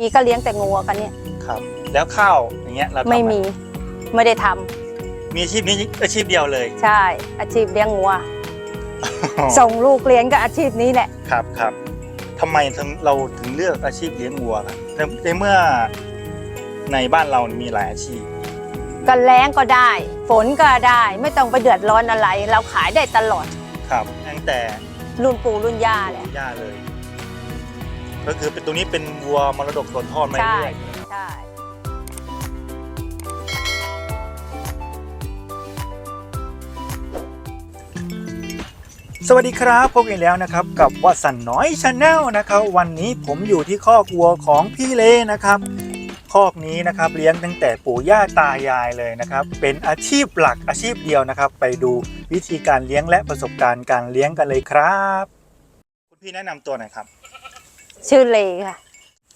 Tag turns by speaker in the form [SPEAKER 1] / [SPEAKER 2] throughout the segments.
[SPEAKER 1] มีก็เลี้ยงแต่งัวกันเนี่ย
[SPEAKER 2] ครับ แล้วข้าวอย่างเงี้ยเราทำห
[SPEAKER 1] ไม่มีไม่ได้ทำ
[SPEAKER 2] มีอาชีพนี้อาชีพเดียวเลย
[SPEAKER 1] ใช่ อาชีพเลี้ยงงัว ส่งลูกเรียนก็อาชีพนี้แหละ
[SPEAKER 2] ครับครับทำไมถึงเราถึงเลือกอาชีพเลี้ยงวัวครับในในเมื่อในบ้านเรามีหลายอาชีพ
[SPEAKER 1] ก็แล้งก็ได้ ฝนก็ได้ ไม่ต้องไปเดือดร้อนอะไร เราขายได้ตลอด
[SPEAKER 2] ครับตั้งแต่
[SPEAKER 1] รุ่นปู่รุ่นย่าแหละ
[SPEAKER 2] ย่าเลย ก็คือเป็นตรงนี้เป็นวัวมรดกตนทอดมา
[SPEAKER 1] ใช่
[SPEAKER 2] เรื่อย
[SPEAKER 1] ใช่
[SPEAKER 2] สวัสดีครับพบกันแล้วนะครับกับวัสันน้อยชาแนลนะครับ วันนี้ผมอยู่ที่คอกวัวของพี่เลนะครับคอกนี้นะครับเลี้ยงตั้งแต่ปู่ย่าตายายเลยนะครับ เป็นอาชีพหลักอาชีพเดียวนะครับ ไปดูวิธีการเลี้ยงและประสบการณ์การเลี้ยงกันเลยครับ คุณพี่แนะนำตัวหน่อยครับ
[SPEAKER 1] ชื่อเลค่ะ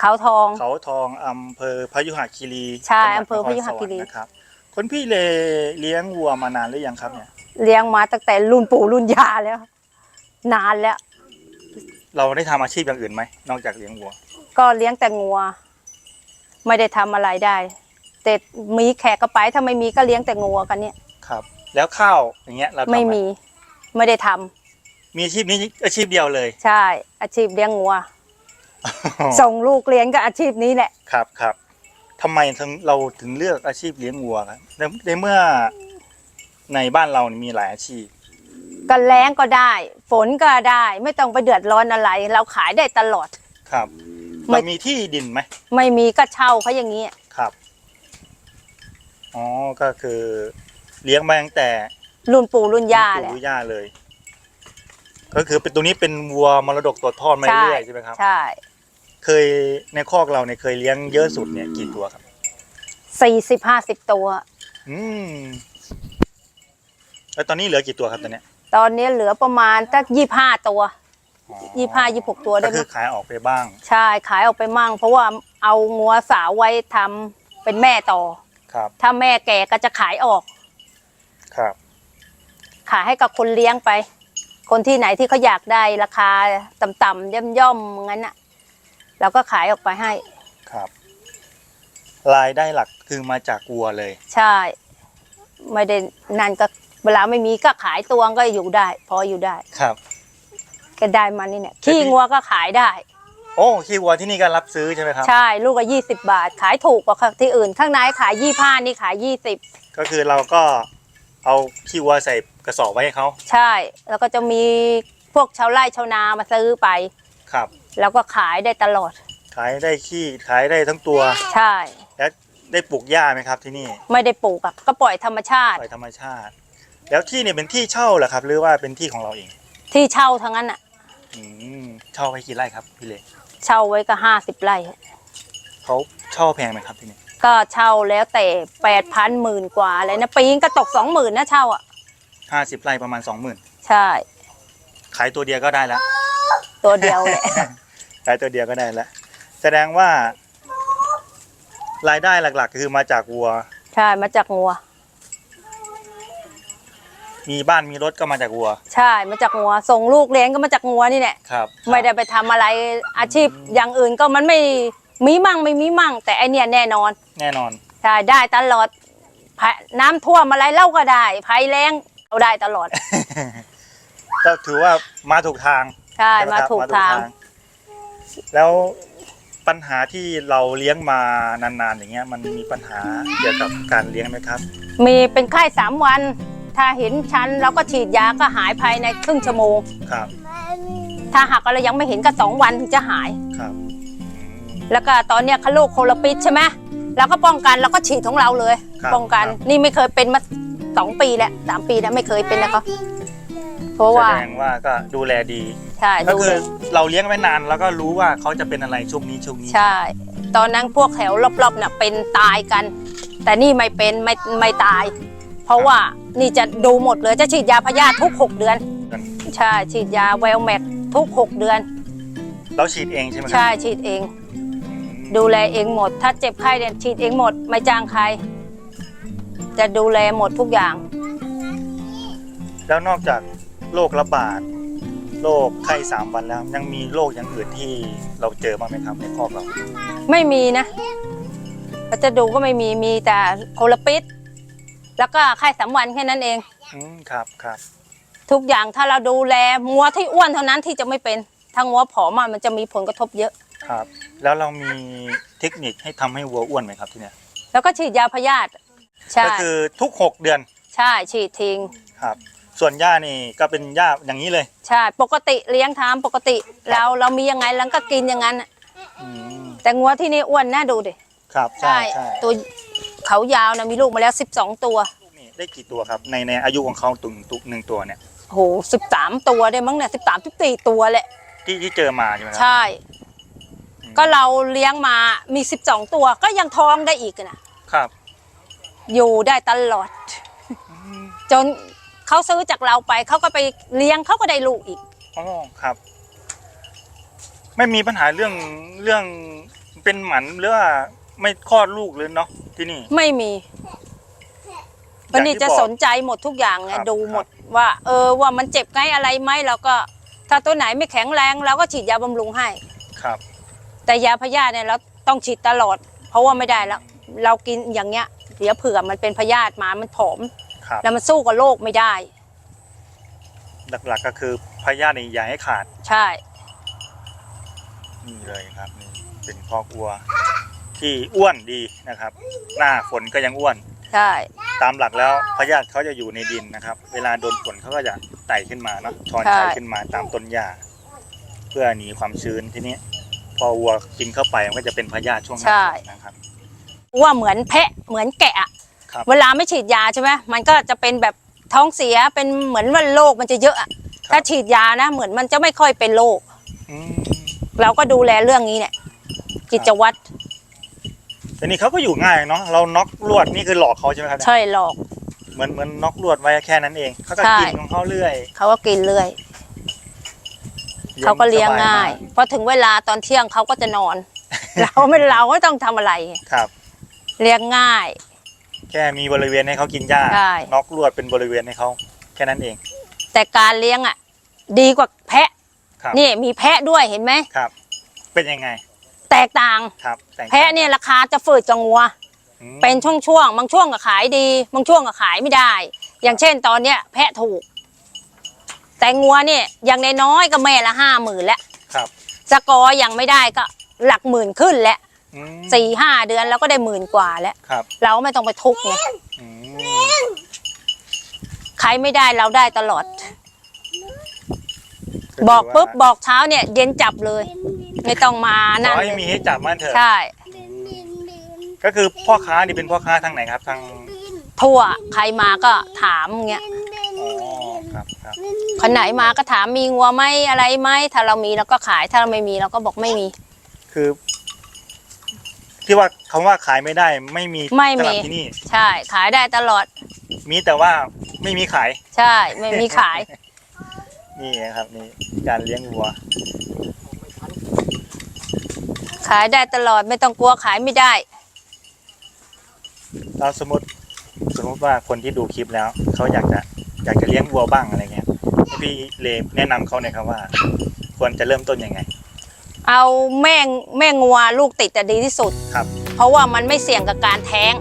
[SPEAKER 1] เขาทอง
[SPEAKER 2] เขาทองอำเภอพยุหคีรี
[SPEAKER 1] ใช่
[SPEAKER 2] จังหวัด
[SPEAKER 1] อำเภอพยุหคีรี
[SPEAKER 2] นสวรรค์นะครับคุณพี่เลเลี้ยงวัวมานานหรือยังครับเนี่ย
[SPEAKER 1] เลี้ยงมาตั้งแต่รุ่นปู่รุ่นย่าแล้ว นานแล้ว
[SPEAKER 2] เราได้ทำอาชีพอย่างอื่นไหมนอกจากเลี้ยงวัว
[SPEAKER 1] ก็เลี้ยงแต่งัว ไม่ได้ทำอะไรได้ แต่มีแขกก็ไปถ้าไม่มีก็เลี้ยงแต่งัวกันเนี่ย
[SPEAKER 2] ครับ แล้วข้าวอย่างเงี้ยเราทำห
[SPEAKER 1] ไม่มี ไม่ได้ทำ
[SPEAKER 2] มีอาชีพนี้อาชีพเดียวเลย
[SPEAKER 1] ใช่ อาชีพเลี้ยงงัว ส่งลูกเรียนก็อาชีพนี้แหละ
[SPEAKER 2] ครับครับทำไมถึงเราถึงเลือกอาชีพเลี้ยงวัวครับในในเมื่อในบ้านเรานี่มีหลายอาชีพ
[SPEAKER 1] ก็แล้งก็ได้ ฝนก็ได้ ไม่ต้องไปเดือดร้อนอะไร เราขายได้ตลอด
[SPEAKER 2] ครับ
[SPEAKER 1] ไม่
[SPEAKER 2] เรามีที่ดินไหม
[SPEAKER 1] ไม่มีก็เช่าเขาอย่างนี้
[SPEAKER 2] ครับอ๋อก็คือ เลี้ยงมาตั้งแต่
[SPEAKER 1] รุ่นปู่รุ่นย่าแหละ
[SPEAKER 2] ปู่ย่าเลย ก็คือเป็นตรงนี้เป็นวัวมรดกตัวทอดมา
[SPEAKER 1] ใช่
[SPEAKER 2] เรื่อยๆใช่ไหมครับ
[SPEAKER 1] ใช่
[SPEAKER 2] เคยในคอกเราเนี่ยเคยเลี้ยงเยอะสุดเนี่ยกี่ตัวครับ
[SPEAKER 1] สี่สิบห้าสิบตัว
[SPEAKER 2] อืมแล้วตอนนี้เหลือกี่ตัวครับตอนเนี้ย
[SPEAKER 1] ตอนนี้เหลือประมาณตั้งยี่ห้าตัว
[SPEAKER 2] อ๋อ
[SPEAKER 1] ยี่ห้ายี่หกตัวได้
[SPEAKER 2] ก็
[SPEAKER 1] ไหม
[SPEAKER 2] คือขายออกไปบ้าง
[SPEAKER 1] ใช่ขายออกไปมั่ง เพราะว่าเอางัวสาวไว้ทำเป็นแม่ต่อ
[SPEAKER 2] ครับ
[SPEAKER 1] ถ้าแม่แก่ก็จะขายออก
[SPEAKER 2] ครับ
[SPEAKER 1] ขายให้กับคนเลี้ยงไป คนที่ไหนที่เขาอยากได้ราคาต่ำๆย่อมๆงั้นน่ะ เราก็ขายออกไปให้
[SPEAKER 2] ครับ รายได้หลักคือมาจากวัวเลย
[SPEAKER 1] ใช่ ไม่ได้นั่นก็เวลาไม่มีก็ขายตัวก็อยู่ได้ พออยู่ได้
[SPEAKER 2] ครับ
[SPEAKER 1] ก็ได้มานี่เนี่ยขี้งัวก็ขายได้
[SPEAKER 2] โอ้ขี้วัวที่นี่ก็รับซื้อใช่ไหมครับ
[SPEAKER 1] ใช่ลูกก็ยี่สิบบาท ขายถูกกว่าที่อื่น ข้างในขายยี่ห้านี่ขายยี่สิบ
[SPEAKER 2] ก็คือเราก็เอาขี้วัวใส่กระสอบไว้ให้เขา
[SPEAKER 1] ใช่ แล้วก็จะมีพวกชาวไร่ชาวนามาซื้อไป
[SPEAKER 2] ครับ
[SPEAKER 1] แล้วก็ขายได้ตลอด
[SPEAKER 2] ขายได้ขี้ขายได้ทั้งตัว
[SPEAKER 1] ใช่
[SPEAKER 2] แล้วได้ปลูกหญ้าไหมครับที่นี่
[SPEAKER 1] ไม่ได้ปลูกอะก็ปล่อยธรรมชาติ
[SPEAKER 2] ปล่อยธรรมชาติ แล้วที่เนี่ยเป็นที่เช่าเหรอครับ หรือว่าเป็นที่ของเราเอง
[SPEAKER 1] ที่เช่าทั้งนั้นอะ
[SPEAKER 2] อืมเช่าไว้กี่ไร่ครับพี่เล็ก
[SPEAKER 1] เช่าไว้ก็ห้าสิบไร่
[SPEAKER 2] เขาเช่าแพงไหมครับที่นี่
[SPEAKER 1] ก็เช่าแล้วแต่แปดพันหมื่นกว่าเลยนะปีนก็ตกสองหมื่นนะเช่าอะ
[SPEAKER 2] ห้าสิบไร่ประมาณสองหมื่น
[SPEAKER 1] ใช่
[SPEAKER 2] ขายตัวเดียวก็ได้แล้ว
[SPEAKER 1] ตัวเดียวแหละ
[SPEAKER 2] ขายตัวเดียวก็ได้แล้วแสดงว่า รายได้หลักๆ คือมาจากวัว
[SPEAKER 1] ใช่มาจากงัว
[SPEAKER 2] มีบ้านมีรถก็มาจากวัว
[SPEAKER 1] ใช่มาจากงัวส่งลูกเรียนก็มาจากงัวนี่แหละ
[SPEAKER 2] ครับ
[SPEAKER 1] ไม่ได้ไปทำอะไรอาชีพอย่างอื่นก็มันไม่มีมั่งไม่มีมั่ง แต่ไอเนี่ยแน่นอน
[SPEAKER 2] แน่นอน
[SPEAKER 1] ใช่ได้ตลอดภัยน้ำท่วมอะไรเล่าก็ได้ภัยแรงเราได้ตลอด
[SPEAKER 2] ก็ถือว่ามาถูกทาง
[SPEAKER 1] ใช่
[SPEAKER 2] ใช่ไห
[SPEAKER 1] มา
[SPEAKER 2] ครับ
[SPEAKER 1] ถูกทาง
[SPEAKER 2] แล้วปัญหาที่เราเลี้ยงมานานๆอย่างเงี้ย มันมีปัญหาเกี่ยวกับการเลี้ยงไหมครับ
[SPEAKER 1] มีเป็นไข้สามวัน ถ้าเห็นชันเราก็ฉีดยาก็หายภายในครึ่งชั่วโมง
[SPEAKER 2] ครับ
[SPEAKER 1] ถ้าหากเรายังไม่เห็นก็สองวันถึงจะหาย
[SPEAKER 2] ครับอืม
[SPEAKER 1] แล้วก็ตอนเนี้ยเขาโรคโคลปิดใช่ไหมเราก็ป้องกันเราก็ฉีดของเราเลย
[SPEAKER 2] ครับ
[SPEAKER 1] ป้องกัน
[SPEAKER 2] ครับ
[SPEAKER 1] นี่ไม่เคยเป็นมาสองปีแล้วสามปีแล้วไม่เคยเป็นนะครับเพ ราะว่า
[SPEAKER 2] แสดงว่าก็ดูแลดี
[SPEAKER 1] ใช่
[SPEAKER 2] ก็
[SPEAKER 1] ดู
[SPEAKER 2] คื
[SPEAKER 1] เล
[SPEAKER 2] อยเราเลี้ยงไว้นานแล้วก็รู้ว่าเขาจะเป็นอะไรช่วงนี้ช่วงนี้
[SPEAKER 1] ใช่ ตอนนั้นพวกแถวรอบๆน่ะเป็นตายกัน แต่นี่ไม่เป็นไม่ไม่ตาย เพราะว่านี่จะดูหมดเลยจะฉีดยาพยาธิทุกหกเดือน ใช่ฉีดยาเวลแมกทุกหกเดือน
[SPEAKER 2] เราฉีดเองใช่ไหมครั
[SPEAKER 1] ใช่ฉีดเอง
[SPEAKER 2] อืม
[SPEAKER 1] ดูแลเองหมด ถ้าเจ็บไข้เนี่ยฉีดเองหมดไม่จ้างใคร จะดูแลหมดทุกอย่าง
[SPEAKER 2] แล้วนอกจาก โรคระบาดโรคไข้สามวันแล้ว ยังมีโรคอย่างอื่นที่เราเจอบ้างไหมครับในครอบเรา
[SPEAKER 1] ไม่มีนะพัสดุก็ไม่มีมีแต่โคลปิดแล้วก็ไข้สามวันแค่นั้นเอง
[SPEAKER 2] อืมครับครับ
[SPEAKER 1] ทุกอย่างถ้าเราดูแลงัวที่อ้วนเท่านั้นที่จะไม่เป็นถ้างัวผอมอะมันจะมีผลกระทบเยอะ
[SPEAKER 2] ครับ แล้วเรามีเทคนิคให้ทำให้วัวอ้วนไหมครับที่เนี่ย
[SPEAKER 1] แล้วก็ฉีดยาพยาธิใช่
[SPEAKER 2] ก็คือทุก6เดือน
[SPEAKER 1] ใช่ฉีดทิ้ง
[SPEAKER 2] ครับ ส่วนหญ้านี่ก็เป็นหญ้าอย่างนี้เลย
[SPEAKER 1] ใช่ ปกติเลี้ยงทามปกติเราเรามียังไงเราก็กินอย่างนั้นอะ
[SPEAKER 2] อืม
[SPEAKER 1] แต่งัวที่นี่อ้วนน่าดูดิ
[SPEAKER 2] ครับใช่ใช่
[SPEAKER 1] ตัวเขายาวนะมีลูกมาแล้ว 12 ตัว
[SPEAKER 2] นี่ได้กี่ตัวครับ ในในอายุของเขาตุงตุกหนึ่งตัวเนี่ย
[SPEAKER 1] โหสิบสามตัวได้มั้งเนี่ยสิบสามสิบสี่ตัวแหละ
[SPEAKER 2] ที่ที่เจอมาใช่ไหมครั
[SPEAKER 1] ใช่
[SPEAKER 2] อืม
[SPEAKER 1] ก็เราเลี้ยงมามี12ตัวก็ยังท้องได้อีกอะนะครับอยู่ได้ตลอด
[SPEAKER 2] อืม
[SPEAKER 1] จน เขาซื้อจากเราไปเขาก็ไปเลี้ยงเขาก็ได้ลูกอีก
[SPEAKER 2] อ๋อครับ ไม่มีปัญหาเรื่องเรื่องเป็นหมันหรือว่าไม่คลอดลูกเลยเนาะที่นี่
[SPEAKER 1] ไม่มีวันนี้
[SPEAKER 2] อย่างที่
[SPEAKER 1] จะ
[SPEAKER 2] บอก
[SPEAKER 1] สนใจหมดทุกอย่างไง
[SPEAKER 2] ครับ
[SPEAKER 1] ดูหมดว่า เออว่ามันเจ็บไงอะไรไหมเราก็ ถ้าตัวไหนไม่แข็งแรงเราก็ฉีดยาบำรุงให้
[SPEAKER 2] ครับ
[SPEAKER 1] แต่ยาพยาธิเนี่ยเราต้องฉีดตลอด เพราะว่าไม่ได้แล้ว เรากินอย่างเงี้ย เดี๋ยวเผื่อมันเป็นพยาธิมามันผอม
[SPEAKER 2] ครับ
[SPEAKER 1] แล้วมันสู้กับโรคไม่ได้
[SPEAKER 2] หลักๆก็คือพยาธินี่อย่าให้ขาด
[SPEAKER 1] ใช่
[SPEAKER 2] นี่เลยครับนี่เป็นคอกวัว ที่อ้วนดีนะครับ หน้าฝนก็ยังอ้วน
[SPEAKER 1] ใช่
[SPEAKER 2] ตามหลักแล้วพยาธิเขาจะอยู่ในดินนะครับ เวลาโดนฝนเขาก็จะไต่ขึ้นมาเนาะช้อนไต่ขึ้นมาตามต้นหญ้าเพื่อหนีความชื้นทีนี้ พอวัวกินเข้าไปมันก็จะเป็นพยาธิช่วงหน้าฝนนะครับ
[SPEAKER 1] ว่าเหมือนแพะเหมือนแกะอะ
[SPEAKER 2] ครับ
[SPEAKER 1] เวลาไม่ฉีดยาใช่ไหมมันก็จะเป็นแบบท้องเสียเป็นเหมือนว่าโรคมันจะเยอะอะถ้าฉีดยานะ เหมือนมันจะไม่ค่อยเป็นโรค
[SPEAKER 2] อืม
[SPEAKER 1] เราก็ดูแลเรื่องนี้เนี่ยกิจวัตร
[SPEAKER 2] แต่นี่เขาก็อยู่ง่ายเนาะเราน็อกลวดนี่คือหลอกเขาใช่ไหมครับเนี่ย
[SPEAKER 1] ใช่หรอก
[SPEAKER 2] เหมือนเหมือนน็อกลวดไว้แค่นั้นเองเขาก็
[SPEAKER 1] ใช่
[SPEAKER 2] กินของเขาเรื่อย
[SPEAKER 1] เขาก็กินเรื่อยเขาก็เลี้ยงง่าย
[SPEAKER 2] สบม
[SPEAKER 1] พอถึงเวลาตอนเที่ยงเขาก็จะนอน เราไม่เราไม่ต้องทำอะไร
[SPEAKER 2] ครับ
[SPEAKER 1] เลี้ยงง่าย
[SPEAKER 2] แค่มีบริเวณให้เขากินหญ้า
[SPEAKER 1] ใช่
[SPEAKER 2] น็อกลวดเป็นบริเวณให้เขาแค่นั้นเอง
[SPEAKER 1] แต่การเลี้ยงอะ ดีกว่าแพะ
[SPEAKER 2] ครับ
[SPEAKER 1] นี่มีแพะด้วยเห็นไหม
[SPEAKER 2] ครับ เป็นยังไง
[SPEAKER 1] แตกต่าง
[SPEAKER 2] ครับแต่ง
[SPEAKER 1] แพะเนี่ยราคาจะฝืดกับงัว
[SPEAKER 2] อืม
[SPEAKER 1] เป็นช่วงๆบางช่วงก็ขายดีบางช่วงก็ขายไม่ได้ อย่างเช่นตอนเนี้ยแพะถูก แต่งัวเนี่ยอย่างน้อยๆก็แม่ละห้าหมื่นแล้ว
[SPEAKER 2] ครับ
[SPEAKER 1] สกอร์ยังไม่ได้ก็หลักหมื่นขึ้นแล้ว
[SPEAKER 2] อืม
[SPEAKER 1] สี่ห้าเดือนแล้วก็ได้หมื่นกว่าแล้ว
[SPEAKER 2] ครับ
[SPEAKER 1] เราไม่ต้องไปทุกข์ไง
[SPEAKER 2] อืม
[SPEAKER 1] ใครไม่ได้เราได้ตลอด บอกปุ๊บบอกเช้าเนี่ย เย็นจับเลย ไม่ต้องมา
[SPEAKER 2] ข
[SPEAKER 1] นั่
[SPEAKER 2] อนให้มีให้จับมันเถอะ
[SPEAKER 1] ใช่
[SPEAKER 2] ก็คือพ่อค้านี่เป็นพ่อค้าทางไหนครับทาง
[SPEAKER 1] ทั่วใครมาก็ถามเงี้ย
[SPEAKER 2] อ๋อครับครับ
[SPEAKER 1] คนไหนมาก็ถามมีงัวไหมอะไรไหมถ้าเรามีเราก็ขายถ้าเราไม่มีเราก็บอกไม่มี
[SPEAKER 2] คือ ที่ว่าคำว่าขายไม่ได้ไม่มี
[SPEAKER 1] ไม่มี
[SPEAKER 2] สำหรับที่นี่
[SPEAKER 1] ใช่ ขายได้ตลอด
[SPEAKER 2] มีแต่ว่าไม่มีขาย
[SPEAKER 1] ใช่ ไม่มีขาย
[SPEAKER 2] นี่นะครับนี่การเลี้ยงวัว
[SPEAKER 1] ขายได้ตลอดไม่ต้องกลัวขายไม่ได้
[SPEAKER 2] เราสมมติสมมติว่าคนที่ดูคลิปแล้ว เขาอยากจะอยากจะเลี้ยงวัวบ้างอะไรเงี้ยให้พี่เลแนะนำเขาหน่อยครับว่า ควรจะเริ่มต้นยังไง
[SPEAKER 1] เอาแม่งแม่งัวลูกติดจะดีที่สุด
[SPEAKER 2] ครับ
[SPEAKER 1] เพราะว่ามันไม่เสี่ยงกับการแท้ง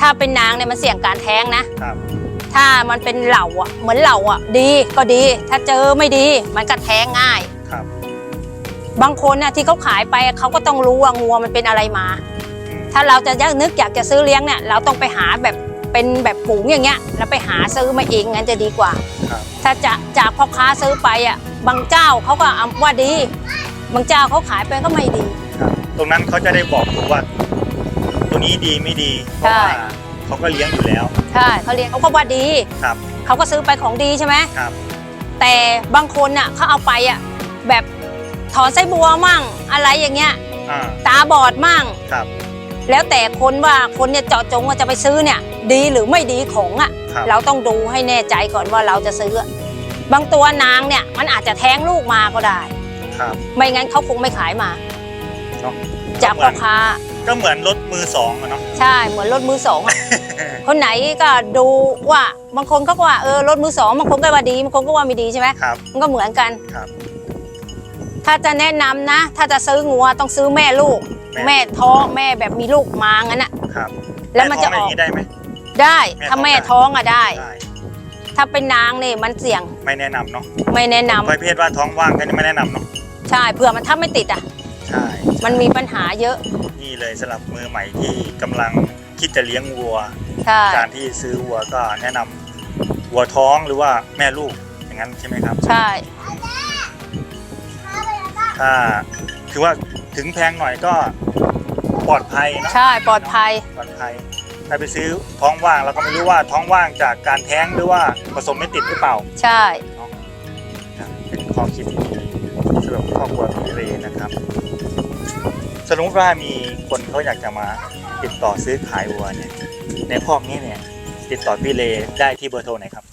[SPEAKER 1] ถ้าเป็นนางเนี่ยมันเสี่ยงการแท้งนะ
[SPEAKER 2] ครับ
[SPEAKER 1] ถ้ามันเป็นเหล่าอะ เหมือนเหล่าอะ ดีก็ดี ถ้าเจอไม่ดี มันก็แท้งง่าย
[SPEAKER 2] ครับ
[SPEAKER 1] บางคนน่ะที่เขาขายไปเขาก็ต้องรู้ว่างัวมันเป็นอะไรมา
[SPEAKER 2] อืม
[SPEAKER 1] ถ้าเราจะยักนึกอยากจะซื้อเลี้ยงเนี่ยเราต้องไปหาแบบเป็นแบบฝูงอย่างเงี้ยแล้วไปหาซื้อมาเองงั้นจะดีกว่า
[SPEAKER 2] ครับ
[SPEAKER 1] ถ้าจะจากพ่อค้าซื้อไปอะบางเจ้าเขาก็เอาว่าดี บางเจ้าเขาขายไปก็ไม่ดี
[SPEAKER 2] ครับตรงนั้นเขาจะได้บอกถูกว่า ตัวนี้ดีไม่ดีเพราะ
[SPEAKER 1] ใช่
[SPEAKER 2] ว่าเขาก็เลี้ยงอยู่แล้ว
[SPEAKER 1] ใช่เขาเลี้ยงเขาก็ว่าดี
[SPEAKER 2] ครับ
[SPEAKER 1] เขาก็ซื้อไปของดีใช่ไหม
[SPEAKER 2] ครับ
[SPEAKER 1] แต่บางคนน่ะเขาเอาไปอะแบบถอนไส้บัวมั่งอะไรอย่างเงี้ย
[SPEAKER 2] อ่า
[SPEAKER 1] ตาบอดมั่ง
[SPEAKER 2] ครับ
[SPEAKER 1] แล้วแต่คนว่าคนเนี่ยเจาะจงว่าจะไปซื้อเนี่ย ดีหรือไม่ดีของอะ
[SPEAKER 2] ครับ
[SPEAKER 1] เราต้องดูให้แน่ใจก่อนว่าเราจะซื้ออะบางตัวนางเนี่ยมันอาจจะแท้งลูกมาก็ได้
[SPEAKER 2] ครับ
[SPEAKER 1] ไม่งั้นเขาคงไม่ขายมา
[SPEAKER 2] เนาะ
[SPEAKER 1] จากพ่อค้า
[SPEAKER 2] ก็เหมือนรถมือสองอะเนาะ
[SPEAKER 1] ใช่เหมือนรถมือสองอะ คนไหนก็ดูว่าบางคนเขาก็ว่าเออรถมือสองบางคนก็ว่าดีบางคนก็ว่าไม่ดีใช่ไหม
[SPEAKER 2] ครับ
[SPEAKER 1] มันก็เหมือนกัน
[SPEAKER 2] ครับ
[SPEAKER 1] ถ้าจะแนะนำนะ ถ้าจะซื้องัวต้องซื้อแม่ลูก
[SPEAKER 2] แม่
[SPEAKER 1] แม่ท้องแม่แบบมีลูกมางั้นอะ
[SPEAKER 2] ครับ
[SPEAKER 1] แล้วมันจะ
[SPEAKER 2] ท้
[SPEAKER 1] อ
[SPEAKER 2] อง
[SPEAKER 1] อก
[SPEAKER 2] ย่างนี้ได้ไหม
[SPEAKER 1] ได้
[SPEAKER 2] แม่
[SPEAKER 1] ถ้าแม่
[SPEAKER 2] ท้อง
[SPEAKER 1] ท้องอะได้
[SPEAKER 2] ได้
[SPEAKER 1] ถ้าเป็นนางนี่มันเสี่ยง
[SPEAKER 2] ไม่แนะนำเนาะ
[SPEAKER 1] ไม่แนะนำ
[SPEAKER 2] ประเภทว่าท้องว่างก็ไม่แนะนำเนาะ
[SPEAKER 1] ใช่เผื่อมันถ้าไม่ติดอะ
[SPEAKER 2] ใช่
[SPEAKER 1] มันมีปัญหาเยอะ
[SPEAKER 2] นี่เลยสำหรับมือใหม่ที่กำลังคิดจะเลี้ยงวัว
[SPEAKER 1] ใช่
[SPEAKER 2] การที่ซื้อวัวก็แนะนำวัวท้องหรือว่าแม่ลูกอย่างนั้นใช่ไหมครับ
[SPEAKER 1] ใช่
[SPEAKER 2] ถ้าคือว่าถึงแพงหน่อยก็ปลอดภัยเนอะ
[SPEAKER 1] ใช่ปลอดภัย
[SPEAKER 2] ปลอดภัยถ้าไปซื้อท้องว่างเราก็ไม่รู้ว่าท้องว่างจากการแท้งหรือว่าผสมไม่ติดหรือเปล่า
[SPEAKER 1] ใช่
[SPEAKER 2] ครับเป็น ข้อคิดที่ดีสำหรับครอบครัวพี่เรนะครับ สมมติว่ามีคนเขาอยากจะมาติดต่อซื้อขายวัวเนี่ย ในพอกนี้เนี่ย ติดต่อพี่เรได้ที่เบอร์โทรไหนครับ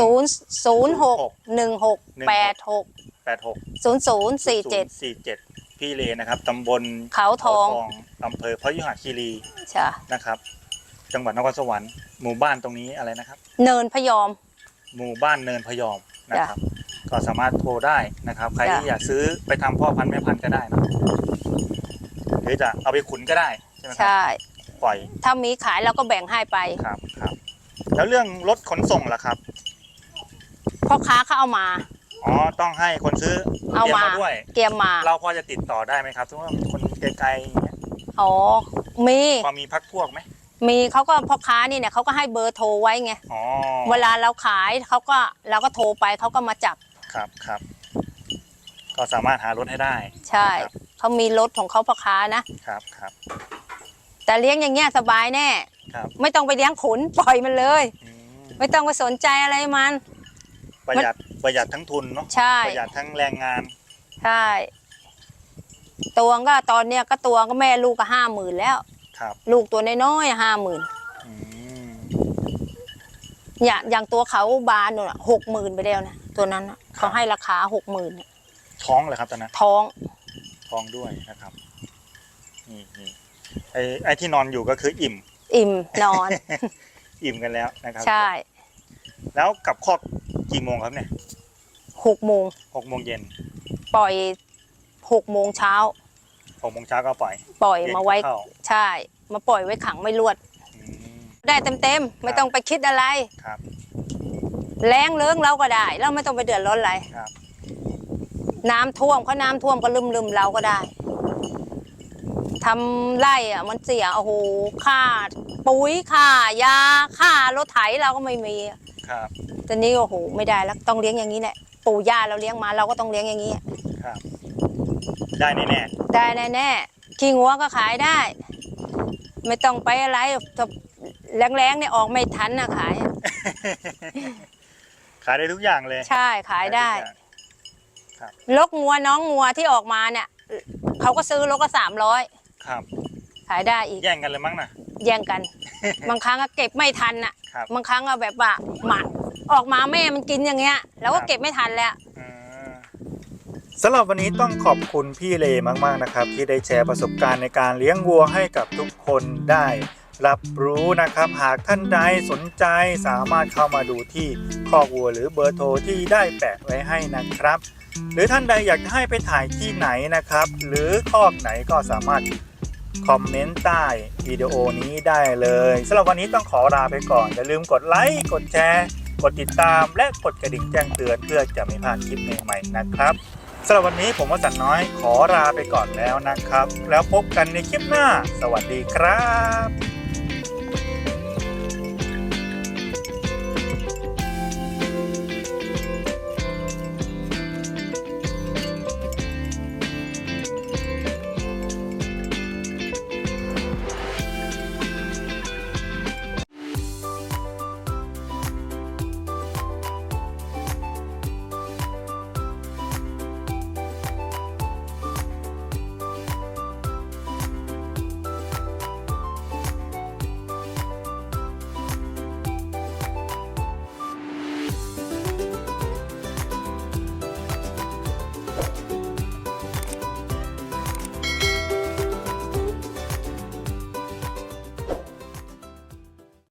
[SPEAKER 1] ศูนย์ศูนย์หกหนึ่งหกแปดหก
[SPEAKER 2] แปดหก
[SPEAKER 1] ศูนย์ศูนย์สี่เจ็ด
[SPEAKER 2] สี่เจ็ดพี่เรนะครับตำบล
[SPEAKER 1] เขาทอง
[SPEAKER 2] อำเภอพยุหคีรี
[SPEAKER 1] ใช่
[SPEAKER 2] นะครับ จังหวัดนครสวรรค์หมู่บ้านตรงนี้อะไรนะครับ
[SPEAKER 1] เนินพยอม
[SPEAKER 2] หมู่บ้านเนินพยอมนะครับ ก็สามารถโทรได้นะครับ ใคร
[SPEAKER 1] จ้ะ
[SPEAKER 2] ที่อยากซื้อไปทำพ่อพันธุ์แม่พันธุ์ก็ได้นะหรือจะเอาไปขุนก็ได้ใช่ไหมครั
[SPEAKER 1] ใช่
[SPEAKER 2] ปล่อย
[SPEAKER 1] ถ้ามีขายเราก็แบ่งให้ไป
[SPEAKER 2] ครับครับ แล้วเรื่องรถขนส่งล่ะครับ
[SPEAKER 1] พ่อค้าเขาเอามา
[SPEAKER 2] อ๋อต้องให้คนซื้อ
[SPEAKER 1] เอา
[SPEAKER 2] ตรีย
[SPEAKER 1] มา
[SPEAKER 2] ด้วย
[SPEAKER 1] เตรียมมา
[SPEAKER 2] เราพอจะติดต่อได้ไหมครับสมมติว่าคนไกลๆอย่างเงี้ย
[SPEAKER 1] อ๋อมี
[SPEAKER 2] พอมีพักพวกไหม
[SPEAKER 1] มีเขาก็พ่อค้านี่เนี่ยเขาก็ให้เบอร์โทรไว้ไง
[SPEAKER 2] อ๋อ
[SPEAKER 1] เวลาเราขายเขาก็เราก็โทรไปเขาก็มาจับ
[SPEAKER 2] ครับครับ ก็สามารถหารถให้ได้
[SPEAKER 1] ใช่
[SPEAKER 2] ครับ
[SPEAKER 1] เขามีรถของเขาพ่อค้านะ
[SPEAKER 2] ครับครับ
[SPEAKER 1] แต่เลี้ยงอย่างเงี้ยสบายแน่
[SPEAKER 2] ครับ
[SPEAKER 1] ไม่ต้องไปเลี้ยงขุนปล่อยมันเลย
[SPEAKER 2] อืม
[SPEAKER 1] ไม่ต้องไปสนใจอะไรมัน
[SPEAKER 2] ประหยัดประหยัดทั้งทุนเนาะ
[SPEAKER 1] ใช่
[SPEAKER 2] ประหยัดทั้งแรงงาน
[SPEAKER 1] ใช่ตัวก็ตอนเนี้ยก็ตัวก็แม่ลูกก็ห้าหมื่นแล้ว
[SPEAKER 2] ครับ
[SPEAKER 1] ลูกตัวน้อยๆห้าหมื่น
[SPEAKER 2] อืม
[SPEAKER 1] อย่างอย่างตัวเขาบานนู่นหกหมื่นไปแล้วนะตัวนั้นน่ะเขาให้ราคาหกหมื่น
[SPEAKER 2] ท้องเลยครับตอนนั้น
[SPEAKER 1] ท้อง
[SPEAKER 2] ท้องด้วยนะครับนี่นี่ไอ้ไอ้ที่นอนอยู่ก็คืออิ่ม
[SPEAKER 1] อิ่มนอน
[SPEAKER 2] อิ่มกันแล้วนะครับ
[SPEAKER 1] ใช่
[SPEAKER 2] แล้วกลับคอกกี่โมงครับเนี่ย
[SPEAKER 1] หกโมง
[SPEAKER 2] หกโมงเย็น
[SPEAKER 1] ปล่อยหกโมงเช้า
[SPEAKER 2] หกโมงเช้าก็ปล่อย
[SPEAKER 1] ปล่อย
[SPEAKER 2] เย็น
[SPEAKER 1] มาไว้
[SPEAKER 2] เข้า
[SPEAKER 1] ใช่ มาปล่อยไว้ขังไม่ลวด
[SPEAKER 2] อืม
[SPEAKER 1] ได้เต็มๆ ไม่ต้องไปคิดอะไร
[SPEAKER 2] ครับ
[SPEAKER 1] แรงเลิ้งเราก็ได้ เราไม่ต้องไปเดือดร้อนอะไร
[SPEAKER 2] ครับ
[SPEAKER 1] น้ำท่วมเขาน้ำท่วมก็ลืมลืมๆเราก็ได้ทำไร่อะมันเสียโอ้โหค่าปุ๋ยค่ายาค่ารถไถเราก็ไม่มี
[SPEAKER 2] ครับ
[SPEAKER 1] ตอนนี้โอ้โหไม่ได้แล้วต้องเลี้ยงอย่างนี้แหละปู่ย่าเราเลี้ยงมาเราก็ต้องเลี้ยงอย่างนี้
[SPEAKER 2] ครับ ได้แน่
[SPEAKER 1] ได้แน่ๆขี้งัวก็ขายได้ ไม่ต้องไปอะไรถ้า แรงๆเนี่ยออกไม่ทันนะขาย
[SPEAKER 2] ๆขายได้ทุกอย่างเลย
[SPEAKER 1] ใช่ขายได้
[SPEAKER 2] ทุกอย่างครับ
[SPEAKER 1] ลกงัวน้องงัวที่ออกมาเนี่ยเขาก็ซื้อลกละสามร้อย
[SPEAKER 2] ครับ
[SPEAKER 1] ขายได้อีก
[SPEAKER 2] แย่งกันเลยมั้งนะ
[SPEAKER 1] แย่งกัน บางครั้งก็เก็บไม่ทันน่ะ
[SPEAKER 2] ครับ
[SPEAKER 1] บางครั้งก็แบบว่าหมัดออกมาแม่มันกินอย่างเงี้ยเราก็
[SPEAKER 2] ครับ
[SPEAKER 1] เก็บไม่ทันแล้ว
[SPEAKER 2] อืม สำหรับวันนี้ต้องขอบคุณพี่เลมาก ๆ นะครับ ที่ได้แชร์ประสบการณ์ในการเลี้ยงวัวให้กับทุกคนได้ รับรู้นะครับ หากท่านใดสนใจสามารถเข้ามาดูที่คอกวัวหรือเบอร์โทรที่ได้แปะไว้ให้นะครับ หรือท่านใดอยากให้ไปถ่ายที่ไหนนะครับ หรือคอกไหนก็สามารถคอมเมนต์ใต้วิดีโอนี้ได้เลยสำหรับวันนี้ต้องขอลาไปก่อน อย่าลืมกดไลค์กดแชร์ กดติดตาม และกดกระดิ่งแจ้งเตือนเพื่อจะไม่พลาดคลิปใหม่ๆนะครับสำหรับวันนี้ผมวสันน้อยขอลาไปก่อนแล้วนะครับ แล้วพบกันในคลิปหน้า สวัสดีครับ